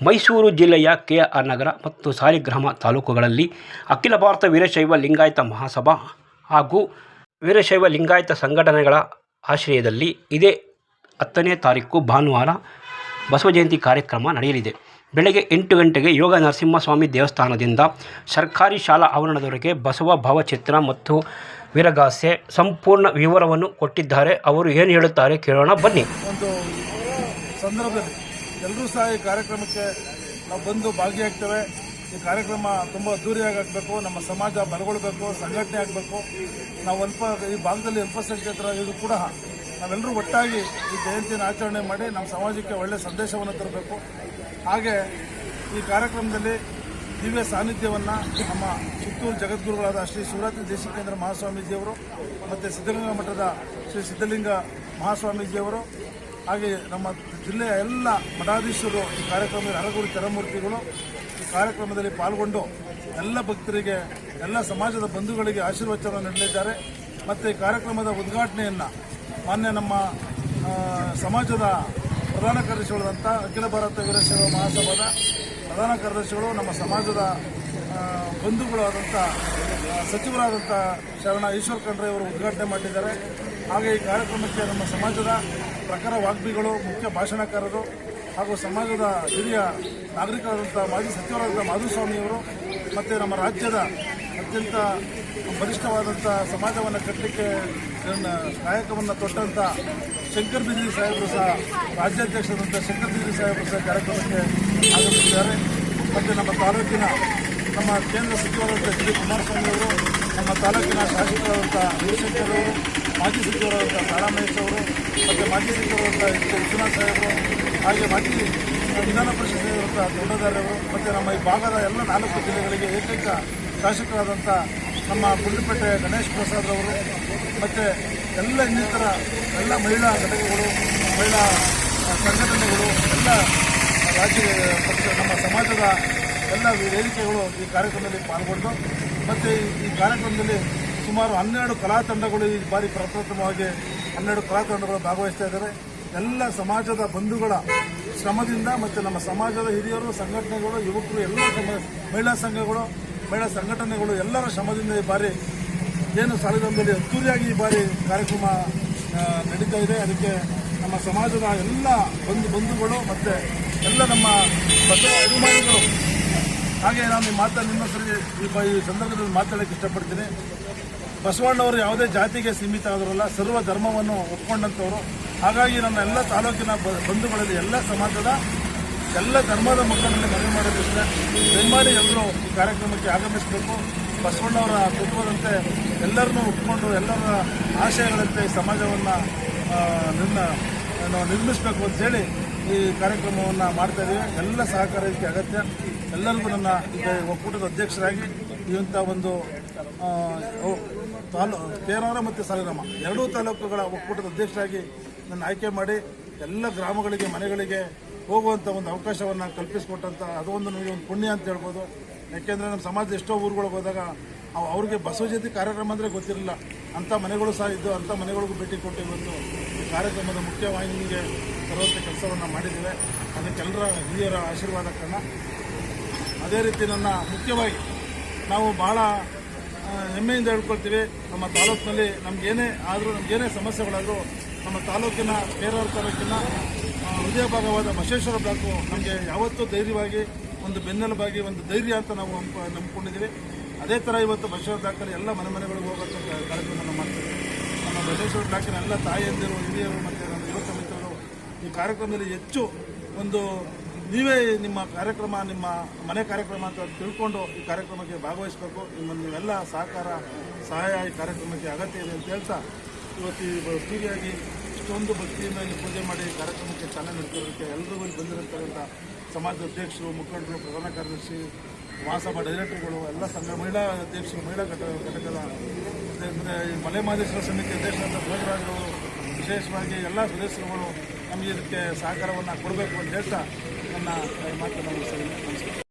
ಮೈಸೂರು ಜಿಲ್ಲೆಯ K R ನಗರ ಮತ್ತು ಸಾಲಿಗ್ರಾಮ ತಾಲೂಕುಗಳಲ್ಲಿ ಅಖಿಲ ಭಾರತ ವೀರಶೈವ ಲಿಂಗಾಯತ ಮಹಾಸಭಾ ಹಾಗೂ ವೀರಶೈವ ಲಿಂಗಾಯತ ಸಂಘಟನೆಗಳ ಆಶ್ರಯದಲ್ಲಿ ಇದೇ ಹತ್ತನೇ ತಾರೀಕು ಭಾನುವಾರ ಬಸವ ಜಯಂತಿ ಕಾರ್ಯಕ್ರಮ ನಡೆಯಲಿದೆ. ಬೆಳಗ್ಗೆ ಎಂಟು ಗಂಟೆಗೆ ಯೋಗ ನರಸಿಂಹಸ್ವಾಮಿ ದೇವಸ್ಥಾನದಿಂದ ಸರ್ಕಾರಿ ಶಾಲಾ ಆವರಣದವರೆಗೆ ಬಸವ ಭಾವಚಿತ್ರ ಮತ್ತು ವೀರಗಾಸೆ ಸಂಪೂರ್ಣ ವಿವರವನ್ನು ಕೊಟ್ಟಿದ್ದಾರೆ. ಅವರು ಏನು ಹೇಳುತ್ತಾರೆ ಕೇಳೋಣ ಬನ್ನಿ. ಒಂದು ಸಂದರ್ಭದಲ್ಲಿ ಎಲ್ಲರೂ ಸಹ ಈ ಕಾರ್ಯಕ್ರಮಕ್ಕೆ ನಾವು ಬಂದು ಭಾಗಿಯಾಗ್ತೇವೆ. ಈ ಕಾರ್ಯಕ್ರಮ ತುಂಬ ಅದ್ದೂರಿಯಾಗಿ ಆಗಬೇಕು ನಮ್ಮ ಸಮಾಜ ಬಲಗೊಳ್ಬೇಕು, ಸಂಘಟನೆ ಆಗಬೇಕು. ನಾವು ಅಲ್ಪ, ಈ ಭಾಗದಲ್ಲಿ ಅಲ್ಪಸಂಖ್ಯಾತರ ಇದು ಕೂಡ ನಾವೆಲ್ಲರೂ ಒಟ್ಟಾಗಿ ಈ ಜಯಂತಿಯನ್ನು ಆಚರಣೆ ಮಾಡಿ ನಮ್ಮ ಸಮಾಜಕ್ಕೆ ಒಳ್ಳೆಯ ಸಂದೇಶವನ್ನು ತರಬೇಕು. ಹಾಗೆ ಈ ಕಾರ್ಯಕ್ರಮದಲ್ಲಿ ದಿವ್ಯ ಸಾನ್ನಿಧ್ಯವನ್ನು ನಮ್ಮ ಚಿತ್ತೂರು ಜಗದ್ಗುರುಗಳಾದ ಶ್ರೀ ಶಿವರಾತ್ರಿ ದೇಶಿಕೇಂದ್ರ ಮಹಾಸ್ವಾಮೀಜಿಯವರು, ಮತ್ತು ಸಿದ್ಧಗಂಗಾ ಮಠದ ಶ್ರೀ ಸಿದ್ಧಲಿಂಗ ಮಹಾಸ್ವಾಮೀಜಿಯವರು ಹಾಗೆ ನಮ್ಮ ಜಿಲ್ಲೆಯ ಎಲ್ಲ ಮಠಾಧೀಶರು ಈ ಕಾರ್ಯಕ್ರಮದಲ್ಲಿ ಹರಗುರು ತೆರಮೂರ್ತಿಗಳು ಈ ಕಾರ್ಯಕ್ರಮದಲ್ಲಿ ಪಾಲ್ಗೊಂಡು ಎಲ್ಲ ಭಕ್ತರಿಗೆ, ಎಲ್ಲ ಸಮಾಜದ ಬಂಧುಗಳಿಗೆ ಆಶೀರ್ವಚನ ನೀಡಲಿದ್ದಾರೆ. ಮತ್ತು ಈ ಕಾರ್ಯಕ್ರಮದ ಉದ್ಘಾಟನೆಯನ್ನು ಮಾನ್ಯ ನಮ್ಮ ಸಮಾಜದ ಪ್ರಧಾನ ಕಾರ್ಯದರ್ಶಿಗಳಾದಂಥ ಅಖಿಲ ಭಾರತ ವೀರಶೈವ ಮಹಾಸಭಾದ ಪ್ರಧಾನ ಕಾರ್ಯದರ್ಶಿಗಳು, ನಮ್ಮ ಸಮಾಜದ ಬಂಧುಗಳಾದಂಥ ಸಚಿವರಾದಂಥ ಶರಣ ಈಶ್ವರ್ ಖಂಡ್ರೆ ಅವರು ಉದ್ಘಾಟನೆ ಮಾಡಿದ್ದಾರೆ. ಹಾಗೆ ಈ ಕಾರ್ಯಕ್ರಮಕ್ಕೆ ನಮ್ಮ ಸಮಾಜದ ಪ್ರಖರ ವಾಗ್ಮಿಗಳು ಮುಖ್ಯ ಭಾಷಣಕಾರರು ಹಾಗೂ ಸಮಾಜದ ಹಿರಿಯ ನಾಗರಿಕರಾದಂಥ ಮಾಜಿ ಸಚಿವರಾದಂಥ ಮಾಧುಸ್ವಾಮಿಯವರು ಮತ್ತು ನಮ್ಮ ರಾಜ್ಯದ ಅತ್ಯಂತ ಬಲಿಷ್ಠವಾದಂಥ ಸಮಾಜವನ್ನು ಕಟ್ಟಲಿಕ್ಕೆ ಕಾಯಕವನ್ನು ತೊಟ್ಟಂಥ ಶಂಕರ್ ಬಿದ್ರಿ ಸಾಹೇಬರು ಸಹ ರಾಜ್ಯಾಧ್ಯಕ್ಷರಾದಂಥ ಶಂಕರ್ ಬಿದ್ರಿ ಸಾಹೇಬರು ಸಹ ಕಾರ್ಯಕ್ರಮಕ್ಕೆ ಆಗಮಿಸಿದ್ದಾರೆ. ಮತ್ತು ನಮ್ಮ ತಾಲೂಕಿನ ನಮ್ಮ ಕೇಂದ್ರ ಸಚಿವರಾದಂಥ ಡಿ ಕುಮಾರಸ್ವಾಮಿ ಅವರು, ನಮ್ಮ ತಾಲೂಕಿನ ಶಾಸಕರಾದಂಥ ಹರಿಶಂಕರ್ ಅವರು ಮಾಜಿ ಸಚಿವರಾದಂಥ ಸಾರಾ ಮಹೇಶ್ ಅವರು, ಮತ್ತು ಮಾಜಿ ಸಚಿವರಾದಂಥ ಎಚ್ ವಿಶ್ವನಾಥ್ ಸಾಹೇಬರು ಹಾಗೆ ಮಾಜಿ ವಿಧಾನ ಪರಿಷತ್ ದೊಡ್ಡದಾರ್ಯವರು ಮತ್ತು ನಮ್ಮ ಈ ಭಾಗದ ಎಲ್ಲ ನಾಲ್ಕು ಜಿಲ್ಲೆಗಳಿಗೆ ಏಕೈಕ ಶಾಸಕರಾದಂಥ ನಮ್ಮ ಗುಂಡ್ಲುಪೇಟೆ ಗಣೇಶ್ ಪ್ರಸಾದ್ ಅವರು, ಮತ್ತು ಎಲ್ಲ ಇನ್ನಿತರ ಎಲ್ಲ ಮಹಿಳಾ ಘಟಕಗಳು, ಮಹಿಳಾ ಸಂಘಟನೆಗಳು, ಎಲ್ಲ ರಾಜ್ಯ ಪಕ್ಷ ನಮ್ಮ ಸಮಾಜದ ಎಲ್ಲ ವೇದಿಕೆಗಳು ಈ ಕಾರ್ಯಕ್ರಮದಲ್ಲಿ ಪಾಲ್ಗೊಂಡು, ಮತ್ತು ಈ ಕಾರ್ಯಕ್ರಮದಲ್ಲಿ ಸುಮಾರು ಹನ್ನೆರಡು ಕಲಾ ತಂಡಗಳು ಈ ಬಾರಿ ಪ್ರಪ್ರಥಮವಾಗಿ ಹನ್ನೆರಡು ಕಲಾ ತಂಡಗಳು ಭಾಗವಹಿಸ್ತಾ ಇದ್ದಾರೆ ಎಲ್ಲ ಸಮಾಜದ ಬಂಧುಗಳ ಶ್ರಮದಿಂದ ಮತ್ತು ನಮ್ಮ ಸಮಾಜದ ಹಿರಿಯರು, ಸಂಘಟನೆಗಳು, ಯುವಕರು, ಎಲ್ಲ ಮಹಿಳಾ ಸಂಘಗಳು, ಮಹಿಳಾ ಸಂಘಟನೆಗಳು ಎಲ್ಲರ ಶ್ರಮದಿಂದ ಈ ಬಾರಿ ಏನು ಸಾಲಿಗ್ರಾಮದಲ್ಲಿ ಅದ್ದೂರಿಯಾಗಿ ಈ ಬಾರಿ ಕಾರ್ಯಕ್ರಮ ನಡೀತಾ ಇದೆ. ಅದಕ್ಕೆ ನಮ್ಮ ಸಮಾಜದ ಎಲ್ಲ ಬಂಧು, ಬಂಧುಗಳು ಮತ್ತು ಎಲ್ಲ ನಮ್ಮ ಅಭಿಮಾನಿಗಳು. ಹಾಗೆ ನಾನು ಈ ಮಾತಾ ನಿಮ್ಮ ಸರಿ ಈ ಸಂದರ್ಭದಲ್ಲಿ ಮಾತಾಡೋಕ್ಕೆ ಇಷ್ಟಪಡ್ತೀನಿ. ಬಸವಣ್ಣವರು ಯಾವುದೇ ಜಾತಿಗೆ ಸೀಮಿತ ಆದರಲ್ಲ ಸರ್ವ ಧರ್ಮವನ್ನು ಒಪ್ಪಿಕೊಂಡಂಥವರು ಹಾಗಾಗಿ ನನ್ನ ಎಲ್ಲ ತಾಲೂಕಿನ ಬಂಧುಗಳಲ್ಲಿ ಎಲ್ಲ ಸಮಾಜದ ಎಲ್ಲ ಧರ್ಮದ ಮಕ್ಕಳಲ್ಲಿ ಮನವಿ ಮಾಡೋದಿಷ್ಟೇ ದಯಮಾಡಿ ಎಲ್ಲರೂ ಈ ಕಾರ್ಯಕ್ರಮಕ್ಕೆ ಆಗಮಿಸಬೇಕು. ಬಸವಣ್ಣವರ ಕುಟುಂಬದಂತೆ ಎಲ್ಲರನ್ನು ಒಪ್ಪಿಕೊಂಡು ಎಲ್ಲರ ಆಶಯಗಳಂತೆ ಸಮಾಜವನ್ನು ನಿನ್ನ ನಾವು ನಿರ್ಮಿಸಬೇಕು ಅಂತೇಳಿ ಈ ಕಾರ್ಯಕ್ರಮವನ್ನು ಮಾಡ್ತಾ ಇದ್ದೀವಿ ಎಲ್ಲ ಸಹಕಾರ ಇದಕ್ಕೆ ಅಗತ್ಯ. ಎಲ್ಲರಿಗೂ ನನ್ನ ಒಕ್ಕೂಟದ ಅಧ್ಯಕ್ಷರಾಗಿ ಇಂಥ ಒಂದು ತಾಲೂ ಕೇರಳ ಮತ್ತು ಸಾಲಿಗ್ರಾಮ ಎರಡೂ ತಾಲೂಕುಗಳ ಒಕ್ಕೂಟದ ಅಧ್ಯಕ್ಷರಾಗಿ ನನ್ನ ಆಯ್ಕೆ ಮಾಡಿ ಎಲ್ಲ ಗ್ರಾಮಗಳಿಗೆ, ಮನೆಗಳಿಗೆ ಹೋಗುವಂಥ ಒಂದು ಅವಕಾಶವನ್ನು ಕಲ್ಪಿಸಿಕೊಟ್ಟಂಥ ಅದು ಒಂದು ನನಗೆ ಒಂದು ಪುಣ್ಯ ಅಂತ ಹೇಳ್ಬೋದು. ಯಾಕೆಂದರೆ ನಮ್ಮ ಸಮಾಜದ ಎಷ್ಟೋ ಊರುಗಳಿಗೆ ಹೋದಾಗ ಅವು ಅವ್ರಿಗೆ ಜಯಂತಿ ಕಾರ್ಯಕ್ರಮ ಅಂದರೆ ಗೊತ್ತಿರಲಿಲ್ಲ. ಅಂಥ ಮನೆಗಳು ಸಹ ಇದ್ದು ಅಂಥ ಮನೆಗಳಿಗೂ ಭೇಟಿ ಕೊಟ್ಟು ಇವತ್ತು ಈ ಕಾರ್ಯಕ್ರಮದ ಮುಖ್ಯವಾಹಿನಿಗೆ ತರುವಂಥ ಕೆಲಸವನ್ನು ಮಾಡಿದ್ದೇವೆ. ಅದಕ್ಕೆಲ್ಲರ ಹಿರಿಯರ ಆಶೀರ್ವಾದ ಕಾರಣ. ಅದೇ ರೀತಿ ನನ್ನ ಮುಖ್ಯವಾಗಿ ನಾವು ಭಾಳ ಹೆಮ್ಮೆಯಿಂದ ಹೇಳ್ಕೊಳ್ತೀವಿ. ನಮ್ಮ ತಾಲೂಕಿನಲ್ಲಿ ನಮಗೇನೇ ಆದರೂ ನಮಗೇನೇ ಸಮಸ್ಯೆಗಳಾದರೂ ನಮ್ಮ ತಾಲೂಕಿನ ಕೇರಳ ತಾಲೂಕಿನ ಹೃದಯ ಭಾಗವಾದ ಬಸವೇಶ್ವರ ಬ್ಲಾಕು ನಮಗೆ ಯಾವತ್ತೂ ಧೈರ್ಯವಾಗಿ, ಒಂದು ಬೆನ್ನೆಲುಬಾಗಿ, ಒಂದು ಧೈರ್ಯ ಅಂತ ನಾವು ನಂಬಿಕೊಂಡಿದ್ದೀವಿ. ಅದೇ ಥರ ಇವತ್ತು ಬಸವೇಶ್ವರ ಬ್ಲಾಕಲ್ಲಿ ಎಲ್ಲ ಮನೆ ಮನೆಗಳಿಗೆ ಹೋಗೋಕ್ಕಂಥ ಕಾರ್ಯಕ್ರಮವನ್ನು ಮಾಡ್ತೀವಿ. ನಮ್ಮ ಬಸವೇಶ್ವರ ಬ್ಲಾಕಿನ ಎಲ್ಲ ತಾಯಿಯಂದಿರು, ಹಿರಿಯರು ಮತ್ತು ನಮ್ಮ ಯುವಕ ಮಿತ್ರರು ಈ ಕಾರ್ಯಕ್ರಮದಲ್ಲಿ ಹೆಚ್ಚು ಒಂದು ನೀವೇ ನಿಮ್ಮ ಕಾರ್ಯಕ್ರಮ, ನಿಮ್ಮ ಮನೆ ಕಾರ್ಯಕ್ರಮ ಅಂತ ತಿಳ್ಕೊಂಡು ಈ ಕಾರ್ಯಕ್ರಮಕ್ಕೆ ಭಾಗವಹಿಸಬೇಕು. ನಿಮ್ಮ, ನೀವೆಲ್ಲ ಸಹಕಾರ, ಸಹಾಯ ಈ ಕಾರ್ಯಕ್ರಮಕ್ಕೆ ಅಗತ್ಯ ಇದೆ ಅಂತ ಹೇಳ್ತಾ ಇವತ್ತು ಭಕ್ತಿಯಾಗಿ ಇಷ್ಟೊಂದು ಭಕ್ತಿಯಿಂದ ಪೂಜೆ ಮಾಡಿ ಕಾರ್ಯಕ್ರಮಕ್ಕೆ ಚಾಲನೆ ನೀಡ್ತಿರೋದಕ್ಕೆ ಎಲ್ಲರಿಗೂ ಬಂದಿರತಕ್ಕಂಥ ಸಮಾಜದ ಅಧ್ಯಕ್ಷರು, ಮುಖಂಡರು, ಪ್ರಧಾನ ಕಾರ್ಯದರ್ಶಿ ಮಹಾಸಭಾ ಡೈರೆಕ್ಟರ್ಗಳು, ಎಲ್ಲ ಸಂಘ, ಮಹಿಳಾ ಅಧ್ಯಕ್ಷರು, ಮಹಿಳಾ ಘಟಕ ಘಟಕದ ಈ ಮಲೆ ಮಹದೇಶ್ವರ ಸಮಿತಿ ಅಧ್ಯಕ್ಷರಾದ ಭೋಜರಾಜರವರು ವಿಶೇಷವಾಗಿ ಎಲ್ಲ ಸದಸ್ಯರುಗಳು ನಮಗೆ ಇದಕ್ಕೆ ಸಹಕಾರವನ್ನು ಕೊಡಬೇಕು ಅಂತ ಹೇಳ್ತಾ ನನ್ನ ಮಾತನ್ನು ಮುಗಿಸ್ತೇನೆ. ನಮಸ್ಕಾರ.